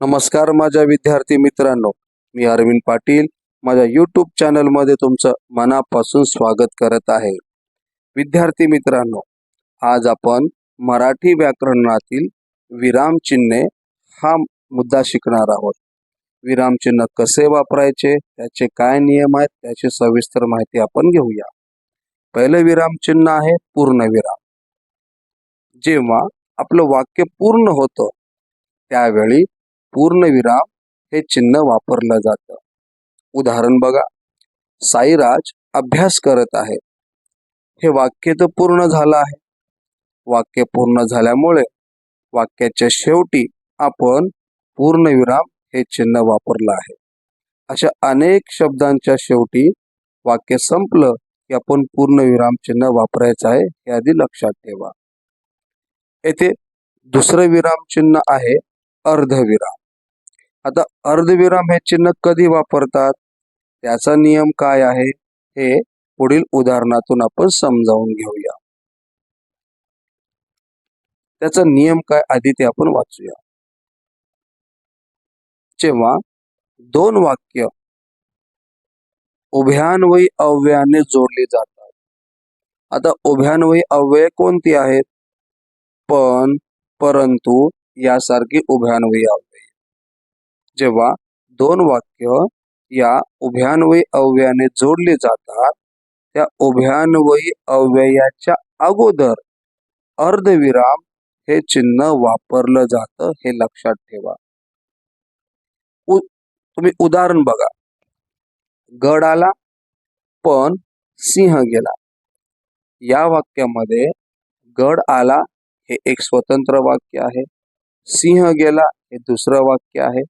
नमस्कार माझ्या विद्यार्थी मित्रांनो. मी अरविंद पाटील. माझ्या यूट्यूब चॅनलमध्ये तुमचं मनापासून स्वागत करत आहे. विद्यार्थी मित्रांनो आज आपण मराठी व्याकरणातील विरामचिन्हे हा मुद्दा शिकणार आहोत. विरामचिन्ह कसे वापरायचे त्याचे काय नियम आहेत त्याची सविस्तर माहिती आपण घेऊया. पहिलं विरामचिन्ह आहे पूर्णविराम जेव्हा आपलं वाक्य पूर्ण होतं त्यावेळी पूर्णविराम हे चिन्ह वापरलं जातं. उदाहरण बघा. साईराज अभ्यास करत आहे. हे वाक्य तर पूर्ण झालं आहे. वाक्य पूर्ण झाल्यामुळे वाक्याच्या शेवटी आपण पूर्णविराम हे चिन्ह वापरलं आहे. अशा अनेक शब्दांच्या शेवटी वाक्य संपलं की आपण पूर्णविराम चिन्ह वापरायचं आहे हे आधी लक्षात ठेवा. येथे दुसरं विराम चिन्ह आहे अर्धविराम. आता अर्धविराम हे चिन्ह कधी वापरतात? त्याचा नियम काय आहे? हे पुढील उदाहरणातून आपण समजावून घेऊया. त्याचा नियम काय आधी ते आपण वाचूया. जेव्हा दोन वाक्य उभयान्वयी अव्ययाने जोडली जातात. आता उभ्यान्वयी अव्यय कोणती आहेत? पण परंतु यासारखी उभ्यान्वयी अव्यय. जेव्हा दोन वाक्य या उभ्यान्वयी अव्ययाने जोडले जातात त्या उभ्यान्वयी अव्ययाच्या अगोदर अर्धविराम हे चिन्ह वापरलं जातं हे लक्षात ठेवा. उ तुम्ही उदाहरण बघा. गड आला पण सिंह गेला. या वाक्यामध्ये गड आला हे एक स्वतंत्र वाक्य आहे. सिंह गेला हे दुसरं वाक्य आहे.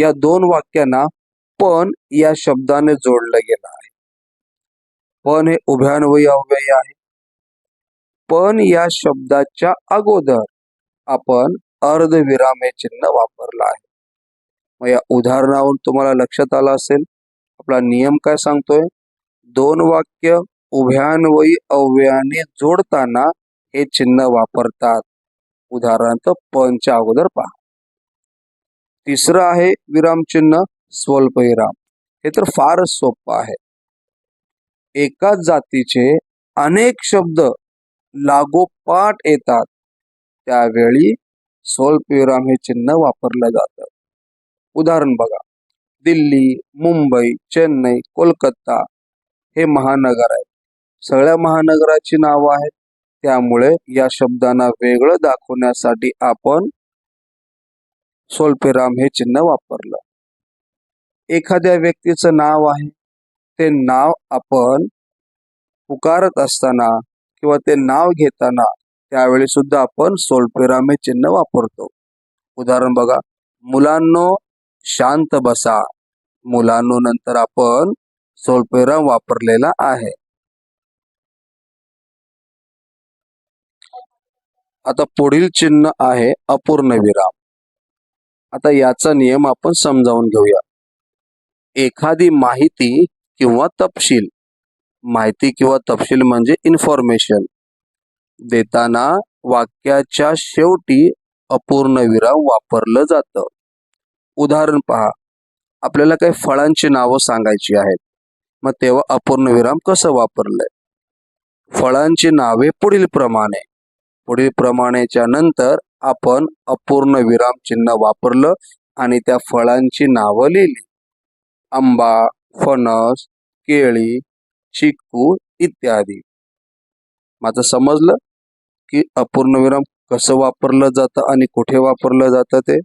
या दोन वाक्यांना पण या शब्दाने जोडलं गेलं आहे. पण हे उभयान्वयी अव्यय आहे. पण या शब्दाच्या अगोदर आपण अर्धविराम हे चिन्ह वापरलं आहे. मग या उदाहरणावरून तुम्हाला लक्षात आलं असेल आपला नियम काय सांगतोय? दोन वाक्य उभयान्वयी अव्ययाने जोडताना हे चिन्ह वापरतात. उदाहरणार्थ पणच्या अगोदर पहा. तिसरं आहे विरामचिन्ह स्वल्पविराम. हे तर फारच सोपं आहे. एकाच जातीचे अनेक शब्द लागोपाठ येतात. त्यावेळी स्वल्पविराम हे चिन्ह वापरलं जातं. उदाहरण बघा. दिल्ली मुंबई चेन्नई कोलकाता हे महानगर आहेत. सगळ्या महानगराची नावं आहेत. त्यामुळे या शब्दांना वेगळं दाखवण्यासाठी आपण सोल्पेराम हे चिन्ह वापरलं. एखाद्या व्यक्तीचं नाव आहे ते नाव आपण पुकारत असताना किंवा ते नाव घेताना त्यावेळी सुद्धा आपण सोल्पेराम हे चिन्ह वापरतो. उदाहरण बघा मुलांनो शांत बसा. मुलांनो नंतर आपण सोल्पेराम वापरलेला आहे. आता पुढील चिन्ह आहे अपूर्ण विराम आता याचा नियम आपण समजावून घेऊया. एखादी माहिती किंवा तपशील. माहिती किंवा तपशील म्हणजे इन्फॉर्मेशन देताना वाक्याच्या शेवटी अपूर्ण विराम वापरलं जातं. उदाहरण पहा. आपल्याला काही फळांची नावं सांगायची आहेत. मग तेव्हा अपूर्ण विराम कसं वापरलंय? फळांची नावे पुढील प्रमाणे. पुढील प्रमाणेच्या नंतर आपण अपूर्ण विराम चिन्ह वापरलं आणि त्या फळांची नावं लिहिली. आंबा फणस केळी चिक्कू इत्यादी. माझं समजलं की अपूर्ण विराम कसं वापरलं जातं आणि कुठे वापरलं जातं ते?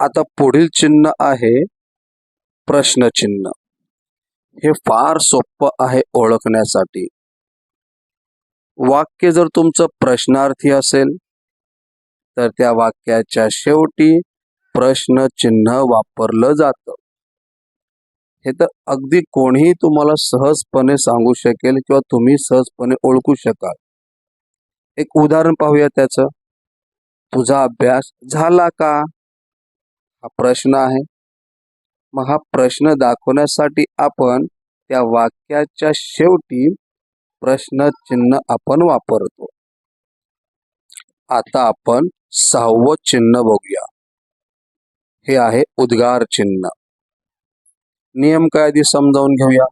आता पुढील चिन्ह आहे प्रश्नचिन्ह. हे फार सोपं आहे ओळखण्यासाठी. वाक्य जर तुमचं प्रश्नार्थी असेल तर त्या वाक्याच्या शेवटी प्रश्नचिन्ह वापरलं जातं. हे तर अगदी कोणीही तुम्हाला सहजपणे सांगू शकेल किंवा तुम्ही सहजपणे ओळखू शकाल. एक उदाहरण पाहूया त्याचं. तुझा अभ्यास झाला का? हा प्रश्न आहे. मग हा प्रश्न दाखवण्यासाठी आपण त्या वाक्याच्या शेवटी प्रश्न चिन्ह आपण वापरतो. आता आपण सहावं चिन्ह बघूया. हे आहे उद्गार चिन्ह. नियम काय आधी समजावून घेऊया.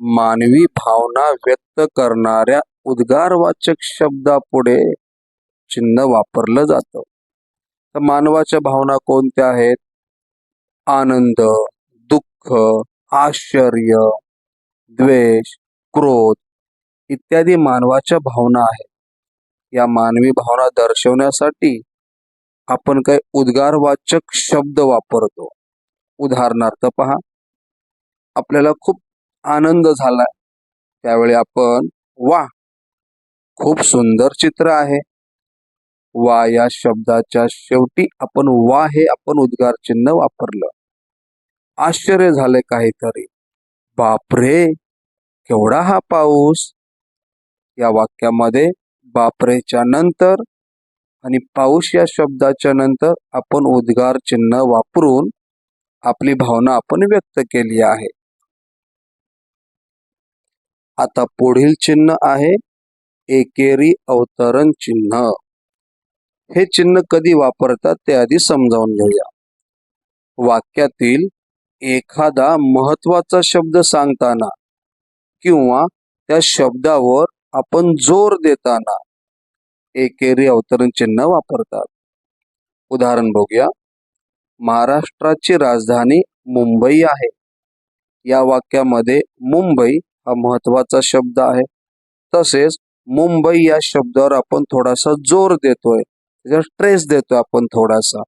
मानवी भावना व्यक्त करणाऱ्या उद्गारवाचक शब्दापुढे चिन्ह वापरलं जातं. तर मानवाच्या भावना कोणत्या आहेत? आनंद दुःख आश्चर्य द्वेष क्रोध इत्यादी मानवाच्या भावना आहेत. या मानवी भावना दर्शवण्यासाठी आपण काही उद्गारवाचक शब्द वापरतो. उदाहरणार्थ पहा आपल्याला खूप आनंद झाला त्यावेळी आपण वा खूप सुंदर चित्र आहे. वा या शब्दाच्या शेवटी आपण वा हे आपण उद्गार चिन्ह वापरलं. आश्चर्य झाले काहीतरी. बापरे केवढा हा पाऊस. या वाक्यामध्ये बापरेच्या नंतर आणि पाऊस या शब्दाच्या नंतर आपण उद्गार चिन्ह वापरून आपली भावना आपण व्यक्त केली आहे. आता पुढील चिन्ह आहे एकेरी अवतरण चिन्ह. हे चिन्ह कधी वापरतात ते आधी समजावून घेऊया. वाक्यातील एखादा महत्त्वाचा शब्द सांगताना किंवा त्या शब्दावर आपण जोर देताना एकेरी अवतरण चिन्ह वापरतात. उदाहरण बघूया. महाराष्ट्राची राजधानी मुंबई आहे. या वाक्यामध्ये मुंबई हा महत्त्वाचा शब्द आहे. तसेच मुंबई या शब्दावर आपण थोडासा जोर देतोय. त्याच्यावर स्ट्रेस देतोय आपण थोडासा.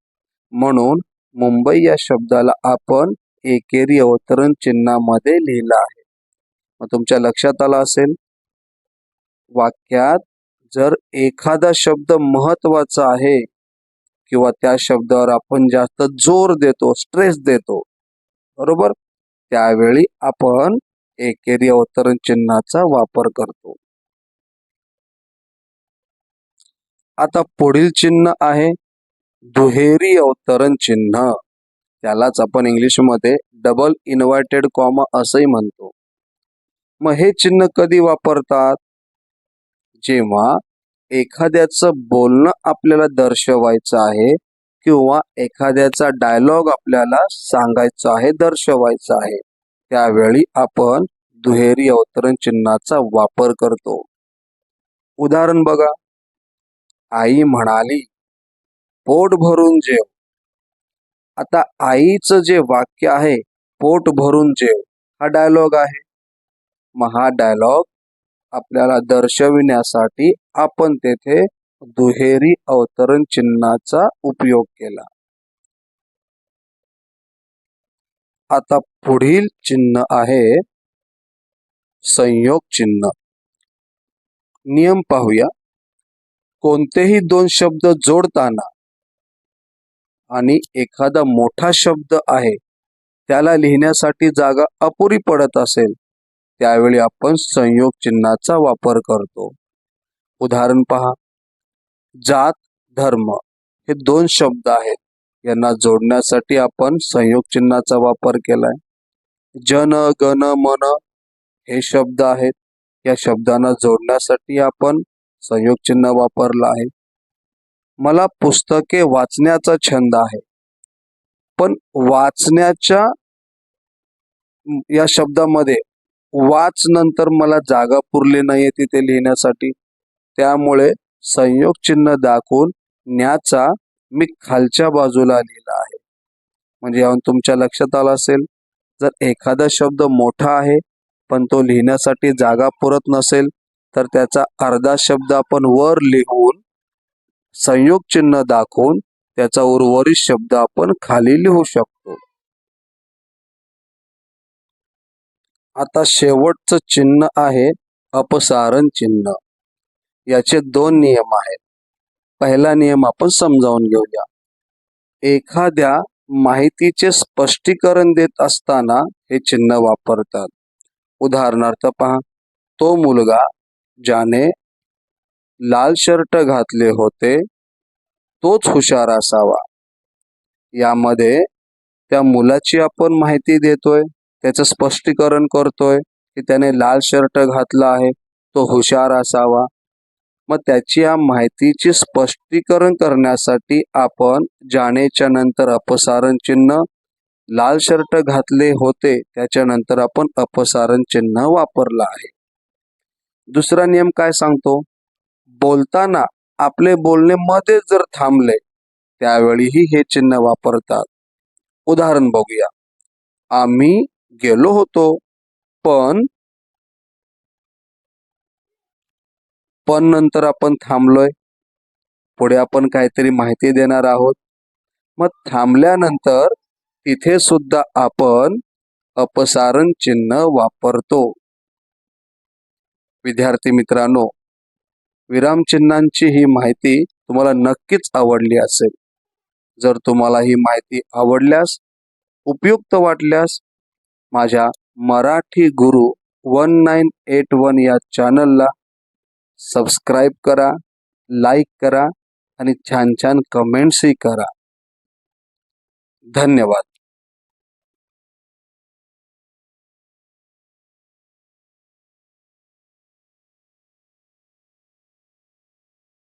म्हणून मुंबई या शब्दाला आपण एकेरी अवतरण चिन्हामध्ये लिहिलं आहे. मग तुमच्या लक्षात आलं असेल वाक्यात जर एखादा शब्द महत्त्वाचा आहे किंवा त्या शब्दावर आपण जास्त जोर देतो स्ट्रेस देतो बरोबर? त्यावेळी आपण एकेरी अवतरण चिन्हाचा वापर करतो. आता पुढील चिन्ह आहे दुहेरी अवतरण चिन्ह. त्यालाच आपण इंग्लिशमध्ये डबल इन्व्हर्टेड कॉमा असंही म्हणतो. मग हे चिन्ह कधी वापरतात? जेव्हा एखाद्याचं बोलणं आपल्याला दर्शवायचं आहे किंवा एखाद्याचा डायलॉग आपल्याला सांगायचा आहे दर्शवायचा आहे त्यावेळी आपण दुहेरी अवतरण चिन्हाचा वापर करतो. उदाहरण बघा. आई म्हणाली पोट भरून जेव. आता आईचं जे वाक्य आहे पोट भरून जेव हा डायलॉग आहे. मग हा डायलॉग आपल्याला दर्शविण्यासाठी आपण तेथे दुहेरी अवतरण चिन्हाचा उपयोग केला. आता पुढील चिन्ह आहे संयोग चिन्ह. नियम पाहूया. कोणतेही दोन शब्द जोडताना आणि एखादा मोठा शब्द आहे त्याला लिहिण्यासाठी जागा अपुरी पडत असेल त्यावेळी आपण संयोग चिन्हाचा वापर करतो. उदाहरण पहा. जात धर्म हे दोन शब्द आहेत. यांना जोडण्यासाठी आपण संयोग चिन्हाचा वापर केलाय. जन गण मन हे शब्द आहेत. या शब्दांना जोडण्यासाठी आपण संयोग चिन्ह वापरलं आहे. मला पुस्तके वाचण्याचा छंद आहे. पण वाचण्याच्या या शब्दामध्ये वाच नंतर मला जागा पुरली नाहीये तिथे लिहिण्यासाठी. त्यामुळे संयोग चिन्ह दाखवून न्याचा मी खालच्या बाजूला लिहिला आहे. म्हणजे यावरून तुमच्या लक्षात आलं असेल जर एखादा शब्द मोठा आहे पण तो लिहिण्यासाठी जागा पुरत नसेल तर त्याचा अर्धा शब्द आपण वर लिहून संयोग चिन्ह दाखवून त्याचा उर्वरित शब्द आपण खाली लिहू शकतो. आता शेवटचं चिन्ह आहे अपसारण चिन्ह. याचे दोन नियम आहेत. पहिला नियम आपण समजावून घेऊया. एखाद्या माहितीचे स्पष्टीकरण देत असताना हे चिन्ह वापरतात. उदाहरणार्थ पहा तो मुलगा ज्याने लाल शर्ट घातले होते तोच हुशार असावा. यामध्ये त्या मुलाची आपण माहिती देतोय. त्याचं स्पष्टीकरण करतोय की त्याने लाल शर्ट घातला आहे तो हुशार असावा. मग त्याची या माहितीची स्पष्टीकरण करण्यासाठी आपण जाणेच्या नंतर अपसारण चिन्ह लाल शर्ट घातले होते त्याच्यानंतर आपण अपसारण चिन्ह वापरलं आहे. दुसरा नियम काय सांगतो? बोलताना आपले बोलणे मध्ये जर थांबले त्यावेळीही हे चिन्ह वापरतात. उदाहरण बघूया. आम्ही गेलो होतो पण पण नंतर आपण थांबलोय. पुढे आपण काहीतरी माहिती देणार आहोत. मग थांबल्यानंतर तिथे सुद्धा आपण अपसारण चिन्ह वापरतो. विद्यार्थी मित्रांनो विरामचिन्हांची ही माहिती तुम्हाला नक्कीच आवडली असेल. जर तुम्हाला ही माहिती आवडल्यास उपयुक्त वाटल्यास माझ्या मराठी गुरु वन नाईन एट वन या चॅनलला सबस्क्राईब करा लाईक करा आणि छान छान कमेंट्सही करा. धन्यवाद.